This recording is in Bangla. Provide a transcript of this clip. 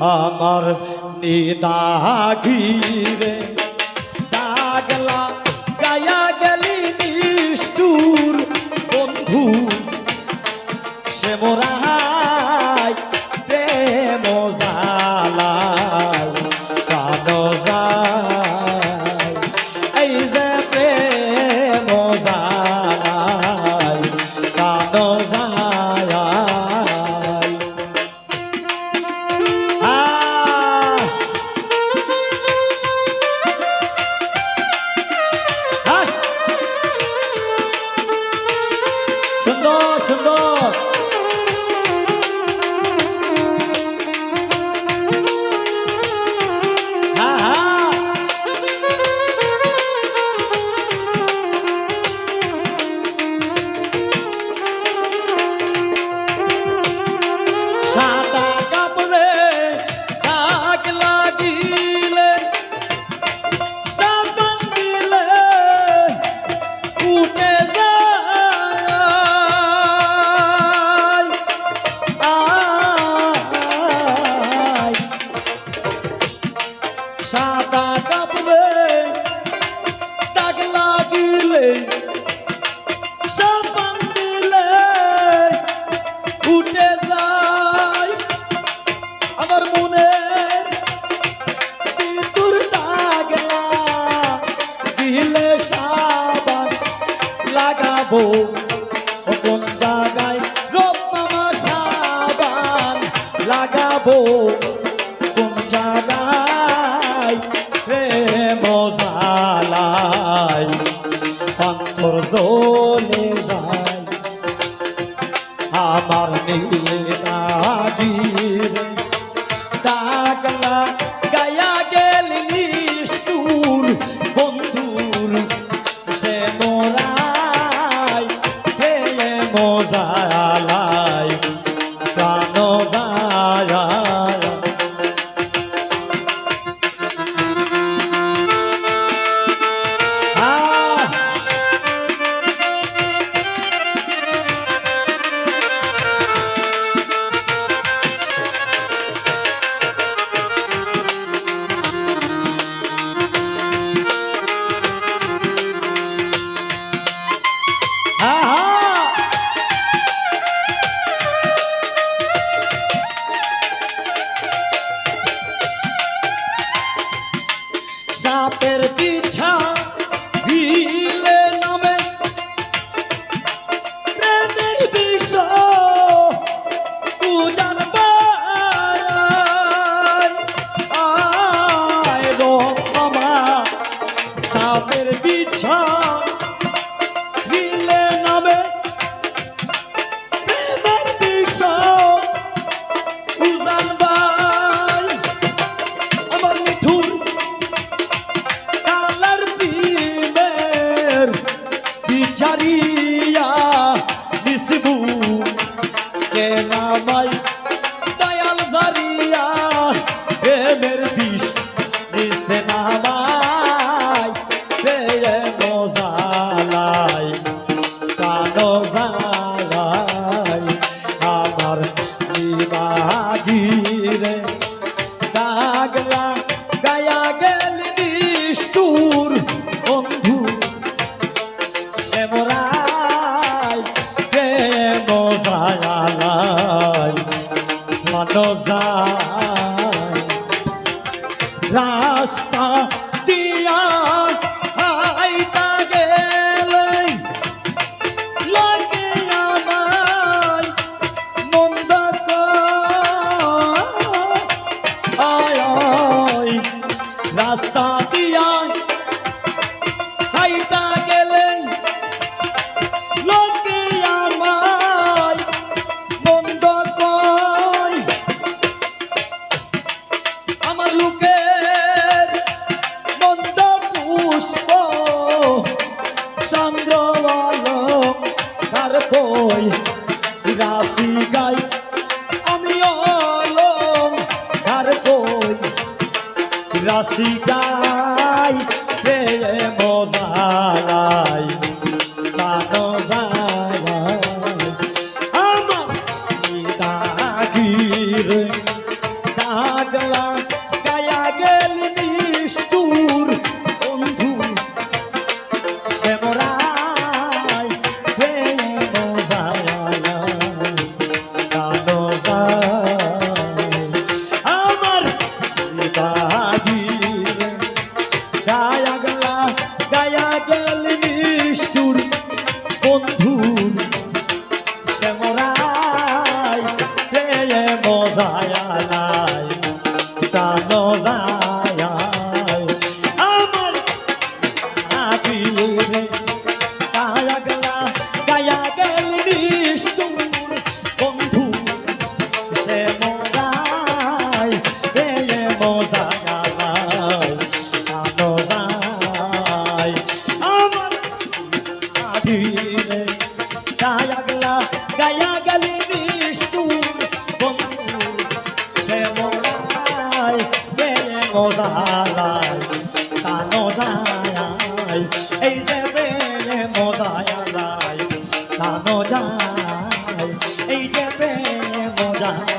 আমার নিদা ঘিরে। দাগলা গায়া গেলি নিষ্ঠুর বন্ধু সে মোরা যাবো मोजाला বাপের মানো যায় রাশিকা যায় এই যে মোদালাই